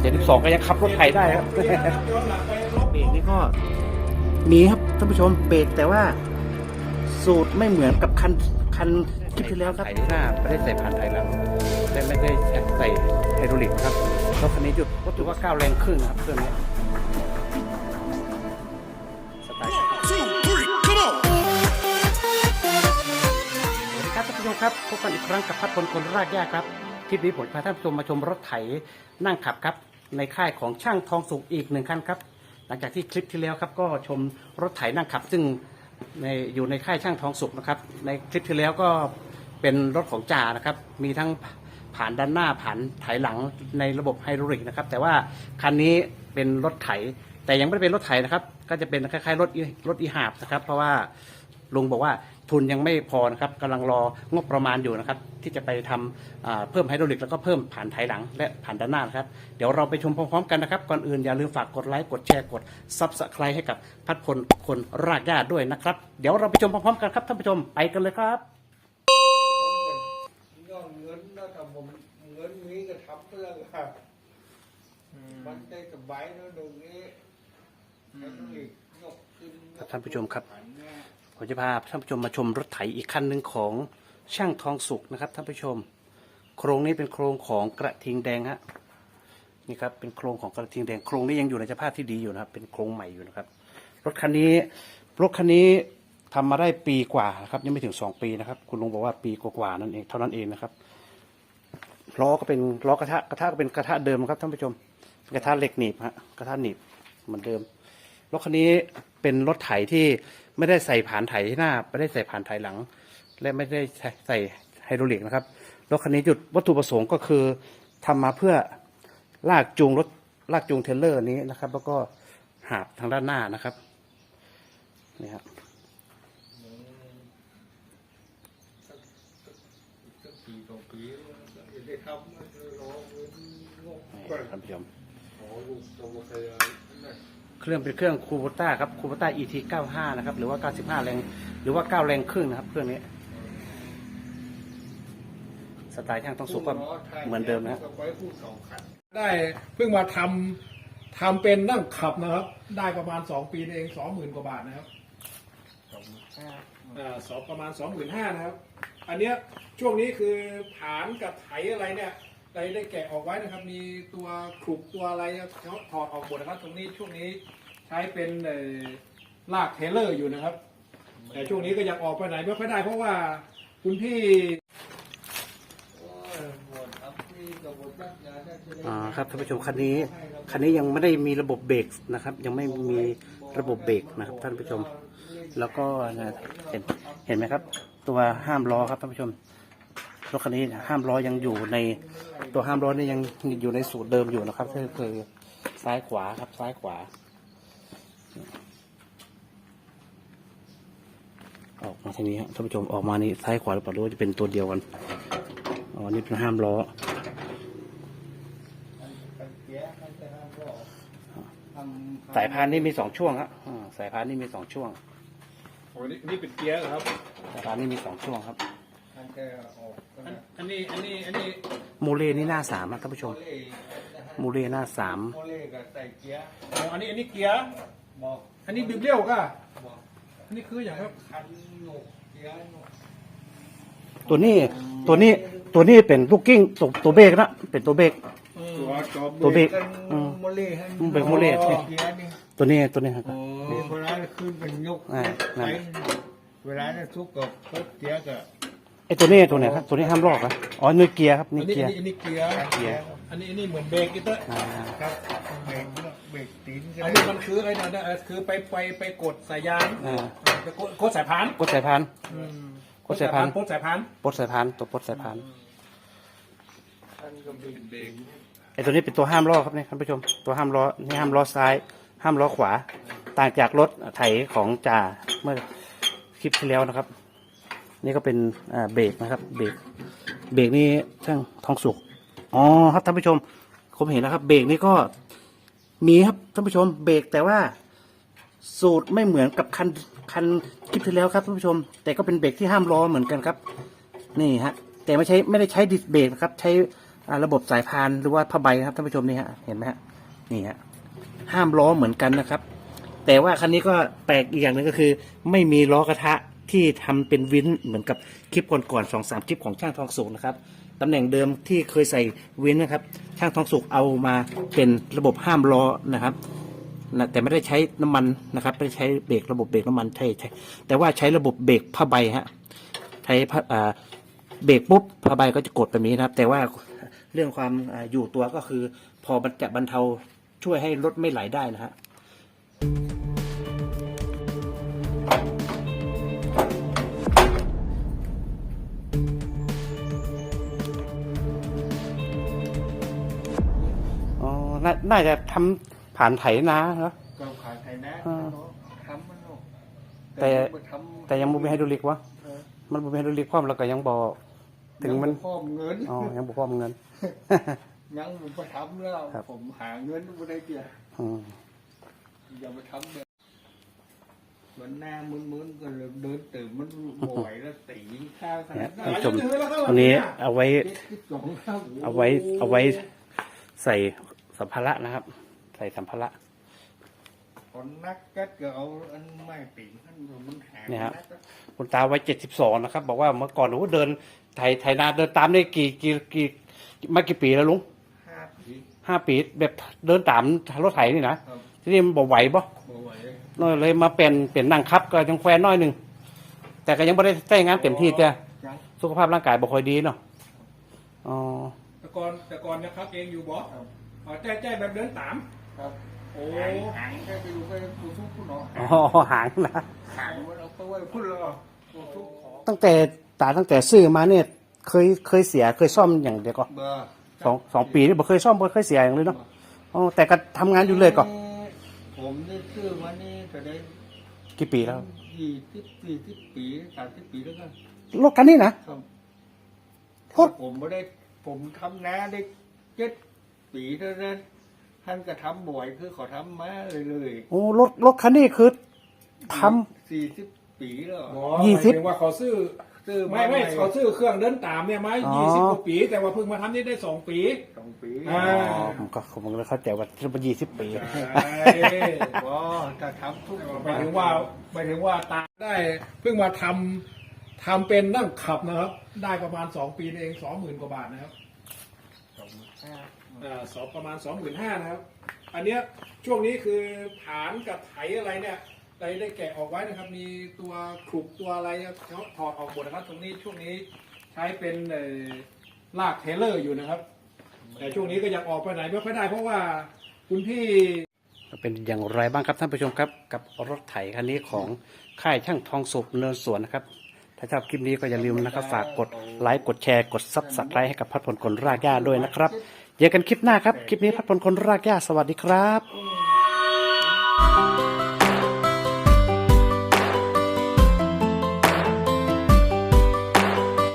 เจ็ดสิบสองก็ยังขับรถไถได้ครับเบรกนี่ก็มีครับท่านผู้ชมเบรกแต่ว่า สูตรไม่เหมือนกับคันคันคลิปที่แล้วครับไถหน้าไม่ได้ใส่ผ่านไถหลังและไม่ได้ใส่ไฮดรอลิกนะครับรถคันนี้หยุดก็ถือว่าก้าวแรงครึ่งนะครับเครื่องนี้สไตล์ two, three, come on! สวัสดีครับท่านผู้ชมครับพบกันอีกครั้งกับพัดพลคนรากหญ้าครับ คลิปนี้ผมพาท่านผู้ชมมาชมรถไถนั่งขับครับ ในค่ายของช่างทองสุกอีกหนึ่งคันครับ หลังจากที่คลิปที่แล้วครับก็ชมรถไถนั่งขับ ซึ่งในอยู่ในค่ายช่างทองสุกนะครับ ในคลิปที่แล้วก็เป็นรถของจ่านะครับ มีทั้งผ่านด้านหน้าผ่านไถหลังในระบบไฮดรอลิกนะครับ แต่ว่าคันนี้เป็นรถไถ แต่ยังไม่ได้เป็นรถไถนะครับ ก็จะเป็นคล้ายๆรถอีรถอีหาบนะครับ เพราะว่าลุงบอกว่า ทุนยังไม่พอนะครับกำลังรองบประมาณอยู่นะครับ ที่จะไปทำอ่าเพิ่มไฮดรอลิกแล้วก็เพิ่มผ่านไถหลังและผ่านด้านหน้านะครับ เดี๋ยวเราไปชมพร้อมๆกันนะครับก่อนอื่นอย่าลืมฝากกดไลค์กดแชร์กดซับสไครต์ให้กับพัดพลคนรากหญ้าด้วยนะครับ เดี๋ยวเราไปชมพร้อมๆกันครับท่านผู้ชมไปกันเลยครับย้อนเงินแล้วแต่ผมเงินนี้ก็ทำเรื่องค่ะมันได้สบายแล้วตรงนี้แล้วก็อีกยกขึ้นครับท่านผู้ชมครับหันหน้า ผมจะพาท่านผู้ชมมาชมรถไถอีกคันหนึ่งของช่างทองสุกนะครับท่านผู้ชม โครงนี้เป็นโครงของกระทิงแดงฮะนี่ครับเป็นโครงของกระทิงแดงโครงนี้ยังอยู่ในสภาพที่ดีอยู่นะครับ เป็นโครงใหม่อยู่นะครับ รถคันนี้รถคันนี้ทำมาได้ปีกว่านะครับยังไม่ถึงสองปีนะครับ คุณลุงบอกว่าปีกว่าๆนั่นเองเท่านั้นเองนะครับล้อก็เป็นล้อกระทะกระทะก็เป็นกระทะเดิมครับท่านผู้ชมกระทะเหล็กหนีบฮะกระทะหนีบเหมือนเดิมรถคันนี้เป็นรถไถที่ ไม่ได้ใส่ผ่านไถหน้า ไม่ได้ใส่ผ่านไถหลัง และไม่ได้ใส่ไฮดรอลิกนะครับรถคันนี้จุดวัตถุประสงค์ก็คือทำมาเพื่อลากจูงรถลากจูงเทรลเลอร์นี้นะครับ แล้วก็หาบทางด้านหน้านะครับนี่ครับสักปีสองปีแล้วจะได้ทำมันจะรอเงินงบนี่ก่อนท่านผู้ชม ขอลูกตัวใครนั่นเครื่องเป็นเครื่องคูโบต้าครับคูโบต้า ET 95 นะครับ หรือว่า 95 แรง หรือว่า 9 แรงครึ่งนะครับ เครื่องนี้ สไตล์ช่างต้องสุกก็เหมือนเดิมนะก็ไว้พูดสองคันได้เพิ่งมาทำทำเป็นนั่งขับนะครับ ได้ประมาณสองปีนี่เองสองหมื่นกว่าบาทนะครับอ่าสองประมาณสองหมื่นห้านะครับ อันเนี้ยช่วงนี้คือผานกับไถอะไรเนี่ย ได้ได้แกะออกไว้นะครับ มีตัวขลุกตัวอะไรเขาถอดออกหมดนะครับ ตรงนี้ช่วงนี้ใช้เป็นเอ่อลากเทรลเลอร์อยู่นะครับ แต่ช่วงนี้ก็ยังออกไปไหนไม่ค่อยได้ เพราะว่าคุณพี่อ้ยหมดครับนี่กับบทจักยาได้จะได้อ่าครับท่านผู้ชมคันนี้คันนี้ยังไม่ได้มีระบบเบรกนะครับ ยังไม่มีระบบเบรกนะครับ ท่านผู้ชม แล้วก็นะเห็นเห็นไหมครับ ตัวห้ามล้อครับท่านผู้ชม รถคันนี้ห้ามล้อยังอยู่ในตัวห้ามล้อนี่ยังอยู่ในสูตรเดิมอยู่นะครับก็คือซ้ายขวาครับซ้ายขวา ออกมาทางนี้ครับท่านผู้ชมออกมานี่ซ้ายขวาหรือเปล่าหรือว่าจะเป็นตัวเดียวกันอ๋อนี่เป็นห้ามล้อสายพานนี่มีสองช่วงครับอ่าสายพานนี่มีสองช่วงโอ้นี่นี่เป็นเกียร์เหรอครับสายพานนี่มีสองช่วงครับ อันแกออกก็อันได้อันนี้อันนี้อันนี้โมเลนี่หน้าสามครับท่านผู้ชมโมเล่โมเลหน้าสามโมเล่กับใส่เกียร์อ๋ออันนี้อันนี้เกียร์ บอกอันนี้บิบเลี้ยวก็บอกอันนี้คืออย่างครับคันหนุกเกียร์หนุกตัวนี้ตัวนี้ตัวนี้เป็นลูกกิ้งตัวตัวเบรกนะเป็นตัวเบรกตัวจอบตัวเบรกกันอืมโมเล่ให้เบรกโมเล่เกียร์นี่ตัวนี้ตัวนี้ครับนี่เวลาขึ้นเป็นยกอ่านั่น ไปเวลาเนี่ยทุกกับรถเกียร์กับ ไอตัวนี้ตัวไหนครับตัวนี้ห้ามลอกนะอ๋อนี่เกียร์ครับอันี่นนี้เกียร์อันนี้เกียร์เกียร์อันนี้อันนี้เหมือนเบรกอีกเตอร์อ่าครับเบรกเบรกตีนก็อันได้นี้มันคืออะไรนะเอ่อคือไปไปไปกดสายยางอ่าไปกดกดสายพานกดสายพานกดสายพานกดสายพานปลดสายพานตัวปลดสายพานท่านก็เบรกเบรกไอตัวนี้เป็นตัวห้ามล้อครับนี่ท่านผู้ชมตัวห้ามล้อนี่ห้ามล้อซ้าย ห้ามล้อขวา ต่างจากรถไถของจ่าเมื่อคลิปที่แล้วนะครับ นี่ก็เป็นเบรกนะครับเบรกเบรกนี่ช่างทองสุกอ๋อครับท่านผู้ชมผมเห็นแล้วครับ เบรกนี่ก็มีครับท่านผู้ชมเบรกแต่ว่าสูตรไม่เหมือนกับคันคันคลิปที่แล้วครับท่านผู้ชม แต่ก็เป็นเบรกที่ห้ามล้อเหมือนกันครับ นี่ฮะ แต่ไม่ใช้ไม่ได้ใช้ดิสเบรกนะครับ ใช้ระบบสายพานหรือว่าผ้าใบครับท่านผู้ชมนี่ฮะเห็นไหมฮะนี่ฮะห้ามล้อเหมือนกันนะครับ แต่ว่าคันนี้ก็แปลกอีกอย่างหนึ่งก็คือ ไม่มีล้อกระทะ ที่ทำเป็นวินเหมือนกับคลิปก่อนๆสองสามคลิปของช่างทองสุกนะครับตำแหน่งเดิมที่เคยใส่วินนะครับ ช่างทองสุกเอามาเป็นระบบห้ามล้อนะครับนะแต่ไม่ได้ใช้น้ำมันนะครับไม่ได้ใช้เบรกระบบเบรกน้ำมันใช่ใช่แต่ว่าใช้ระบบเบรกผ้าใบฮะใช้ผ้าเบรกปุ๊บผ้าใบก็จะกดแบบนี้นะครับ แต่ว่าเรื่องความอาอยู่ตัวก็คือ พอมันจะบรรเทาช่วยให้รถไม่ไหลได้นะฮะ นาน่าจะทำผ่านไถนาเนาะ ก็ขายไทยนะอ่า ทำมันเนาะแต่มันทำแต่ยังบ่มีไฮดรอลิกวะเออมันบ่มีไฮดรอลิกพร้อมแล้วก็ยังบ่ถึงมันยังบ่พร้อมเงินอ๋อยังบ่พร้อมเงิน ยังผมไปทำแล้วครับ ผมหาเงินไม่ได้เกี่ยอืมอย่าไปทำแบบเหมือนหน้ามึนๆก็เลยเดินตื่นมันบ่ไหวแล้วตีข้าวขนาดนั้นท่านผู้ชมวันนี้เอาไว้เจ็ดสิบสองข้าวเอาไว้เอาไว้ใส่ สัมภาระนะครับ ใส่สัมภาระคนนักก็จะเอาอันไม่ปีนขึ้นมันหาเนี่ยครับนักก็คุณตาไว้เจ็ดสิบสองนะครับ บอกว่าเมื่อก่อนโอ้โหเดินไถไถนาเดินตามได้กี่กี่กี่มากี่ปีแล้วลุงห้าปีห้าปีแบบเดินตามรถไถนี่นะครับทีนี้มันบ่ไหวบ่บ่ไหวน้อยเลยมาเป็นเป็นนั่งคับก็ยังแควนน้อยหนึ่งแต่ก็ยังไม่ได้ใช้งานเต็มที่จ้ะยังสุขภาพร่างกายบ่ค่อยดีเนาะอ๋อแต่ก่อนแต่ก่อนนะครับเองอยู่บอสครับ อ๋อแจ้แจ้แบบเดินตาม ครับโอ้หางหางแค่ไปดูไปดูทุกผู้เนาะอ๋อหางนะหางมันเอาไปไว้พุ่นแล้วดูทุกของตั้งแต่ตาตั้งแต่ซื้อมาเนี่ยเคยเคยเสียเคยซ่อมอย่างเดียวก็เบอร์สองสองปีนี่บ่เคยซ่อมบ่เคยเสียอย่างเลยเนาะอ๋อแต่ก็ทำงานอยู่เลยก็ผมได้ซื้อมานี่ก็ได้กี่ปีแล้วยี่สิบสี่สิบปีสามสิบปีแล้วกันรถคันนี้นะครับ โคตร ผมไม่ได้ ผมทำนาได้เจ็ด ปีเท่านั้นท่านก็ทำบ่อยคือเขาทำมาเลยเลยโอ้รถรถคันนี้คือทำ สี่สิบปีแล้วหมอยี่สิบ มายถึงว่าเขาซื้อ ซื้อไม่ไม่ใหเขาซื้อเครื่องเดินตามเนี่ยไหมอ๋อ ยี่สิบกว่าปี แต่ว่าเพิ่งมาทำนี่ได้สองปี สองปีอ่า อ๋อผมก็ผมก็เข้าใจว่าเป็นยี่สิบปีใช่ก็ถ้าทำทุกหมายถึงว่าหมายถึงว่าตาได้เพิ่งมาทำทำเป็นนั่งขับนะครับ ได้ประมาณสองปีเองสองหมื่นกว่าบาทนะครับ สองห้า อ่าสองประมาณสองหมื่นห้านะครับ อันเนี้ยช่วงนี้คือฐานกับไถอะไรเนี่ยได้ได้แกะออกไว้นะครับ มีตัวขลุกตัวอะไรเขาถอดออกหมดนะครับ ตรงนี้ช่วงนี้ใช้เป็นเอ่อลากเทเลอร์อยู่นะครับ แต่ช่วงนี้ก็ยังออกไปไหนไม่ค่อยได้เพราะว่าคุณพี่ เป็นอย่างไรบ้างครับท่านผู้ชมครับกับรถไถคันนี้ของค่ายช่างทองสุกเนินสวนนะครับ ถ้าชอบคลิปนี้ก็อย่าลืมนะครับ ฝากกดไลค์กดแชร์กดซับสไครต์ให้กับพัดผลคนรากหญ้าด้วยนะครับ เจอกันคลิปหน้าครับ คลิปนี้พัดพลคนรากหญ้าสวัสดีครับ